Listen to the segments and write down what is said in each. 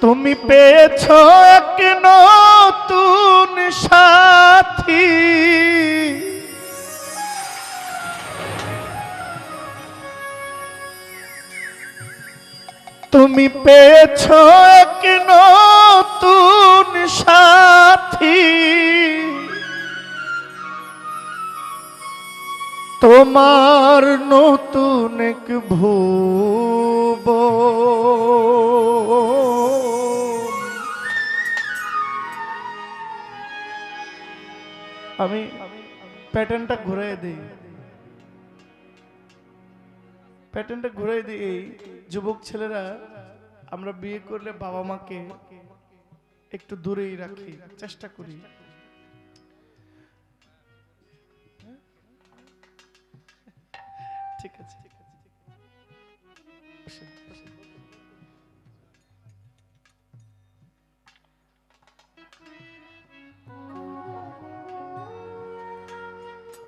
তুমি পেয়েছ এক নতুন সাথী। তুমি পেয়েছ এক নতুন সাথী। তোমার নতুন এক ভুব প্যাটার্নটা ঘুরাই দিই। প্যাটার্নটা ঘুরাই দিই, এই যুবক ছেলেরা, আমরা বিয়ে করলে বাবা মাকে একটু দূরেই রাখি, চেষ্টা করি।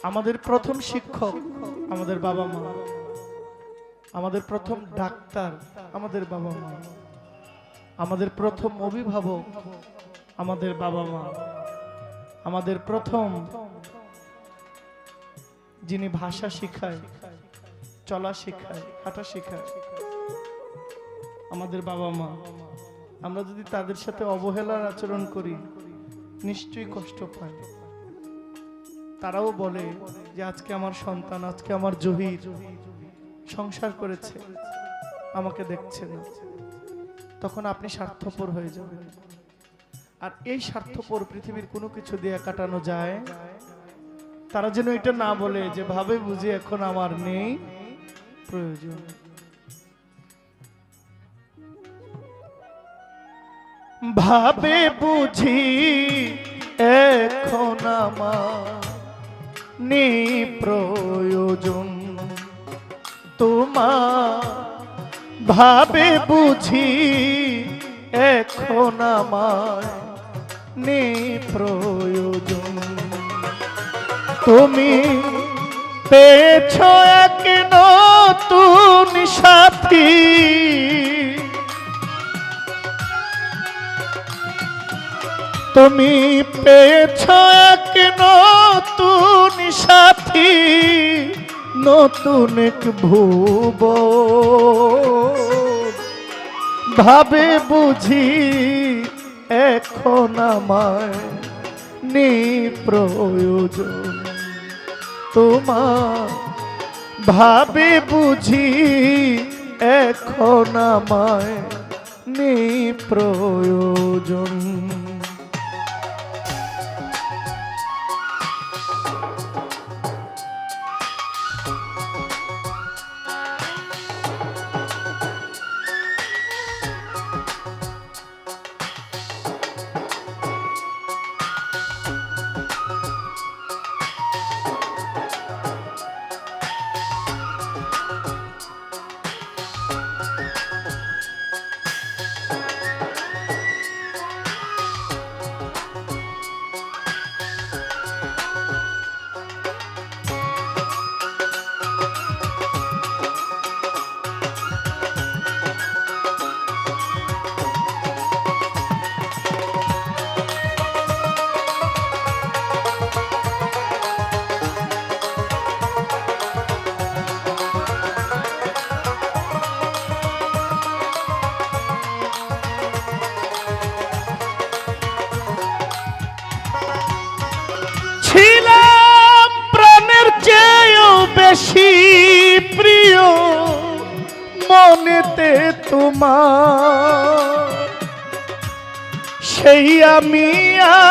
আমাদের প্রথম শিক্ষক, আমাদের বাবা মা, আমাদের প্রথম ডাক্তার, আমাদের বাবা মা, আমাদের প্রথম অভিভাবক, আমাদের বাবা মা, আমাদের প্রথম যিনি ভাষা শিখায়, চলা শেখায়, হাঁটা শেখায়, আমাদের বাবা মা। আমরা যদি তাদের সাথে অবহেলার আচরণ করি, নিশ্চয়ই কষ্ট পাই তারাও বলে যে আজকে আমার সন্তান, আজকে আমার জহির সংসার করেছে, আমাকে দেখছে না। তখন আপনি স্বার্থপর হয়ে যাবেন। আর এই স্বার্থপর পৃথিবীর কোনো কিছু দিয়ে কাটানো যায়, তারা যেন এটা না বলে যে ভাবে বুঝে এখন আমার নেই প্রয়োজন। ভাবে বুঝি এখন আমার প্রয়োজন। তোমা ভাবে বুঝি এখন আমার প্রয়োজন। তুমি পেয়েছ এক নতুন সাথী। তুমি পেয়েছ এক নতুন নতুন এক ভুব। ভাবে বুঝি এখন নেই প্রয়োজন তোমার ভাবে বুঝি এখন আমায় প্রয়োজন ছিলাম প্রাণের চেয়েও বেশি প্রিয় মনেতে তোমার। সেই আমি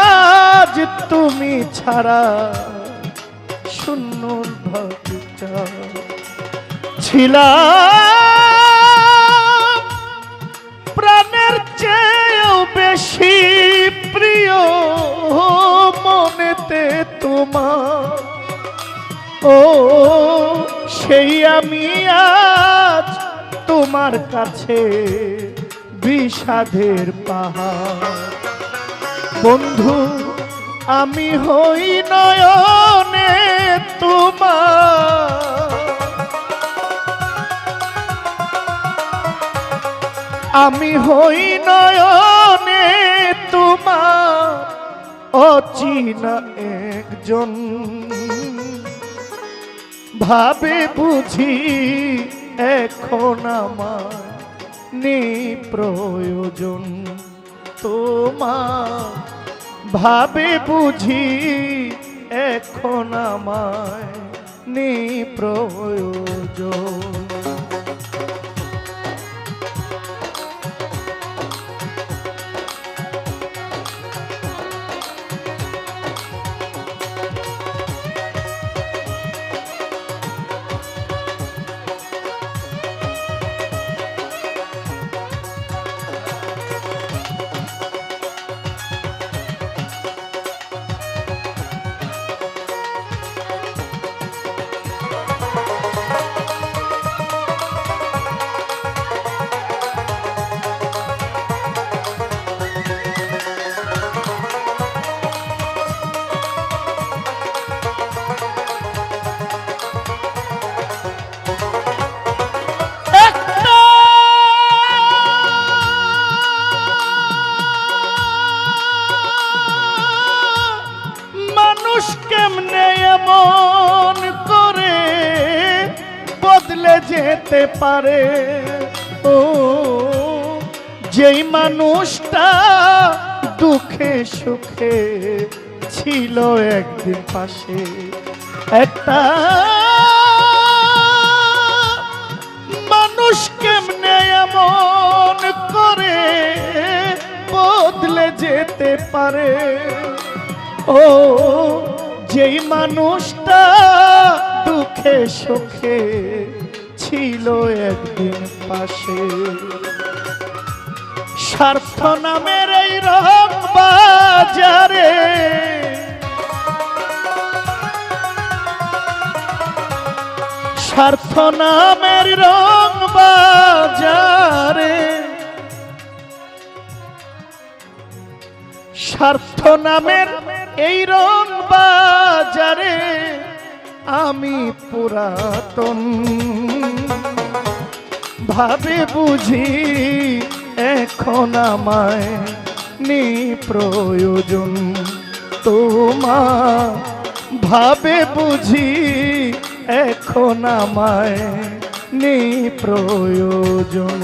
আজ তুমি ছাড়া শূন্য ভাবিটা। ছিলাম আমি আজ তোমার কাছে বিষাদের পাহাড়। বন্ধু, আমি হই নয়নে তোমার। আমি হই নয়নে তোমার অচিনা একজন। ভাবে বুঝি এখন আমার নি প্রয়োজন তোমার ভাবে বুঝি এখন আমায় নি প্রয়োজন মানুষ কেমনে এমন করে? বদলে যেতে পারে। ও, যেই মানুষটা দুঃখে সুখে ছিল একদিন পাশে, একটা মানুষ কেমনে এমন করে? বদলে যেতে পারে। ও, যেই মানুষটা দুঃখে সুখে ছিল একদিন পাশে। স্বার্থ নামের এই রং বাজারে। স্বার্থ নামের রং বাজারে। স্বার্থ নামের এই রং বাজারে আমি পুরাতন। ভাবে বুঝি এখন আমায় নি প্রয়োজন। তোমার ভাবে বুঝি এখন আমায় নি প্রয়োজন।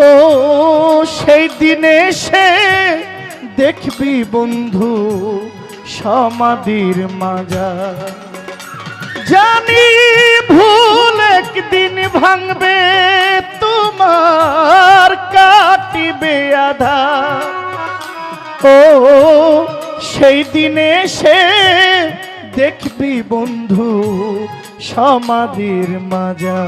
ও, সেই দিনে সে দেখবি বন্ধু সমাধির মাজা জানি ভুল একদিন ভাঙবে, তোমার কাট কাটিবে আধা। ও, সেই দিনে সে দেখবি বন্ধু সমাধির মাজা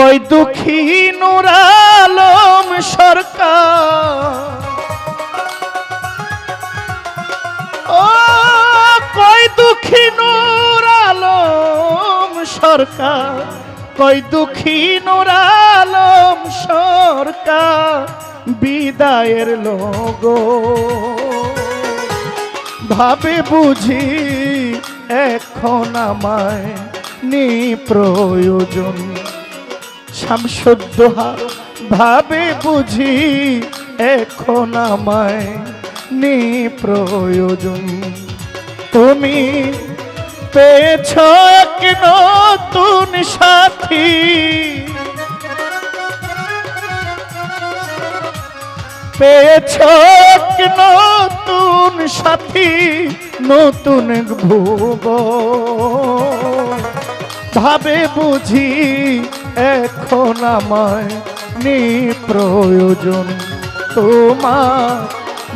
কই দুঃখী নুরালম সরকার? ও কই দুঃখী নুরালম সরকার? কই দুঃখী নুরালম সরকার? বিদায়ের লোগো। ভাবে বুঝি এখন আমায় নি প্রয়োজন। শামসুদ্দোহা ভাবে বুঝি এখন আমায় নি প্রয়োজন। তুমি পেয়েছ এক নতুন সাথী। পেয়েছ এক নতুন সাথী, নতুন ভুব ভাবে বুঝি এখন আমায় নি প্রয়োজন তোমার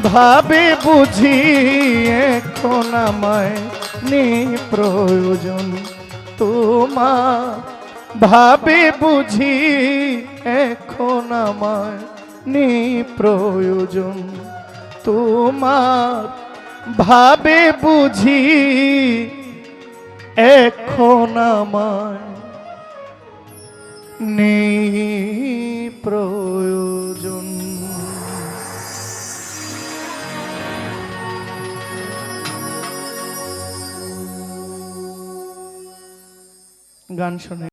ভাবে বুঝি এখন আমায় নি প্রয়োজন তোমার ভাবে বুঝি এখন আমায় নি প্রয়োজন তোমার ভাবে বুঝি এখন আমায় নেই প্রয়োজন। গান শুনে।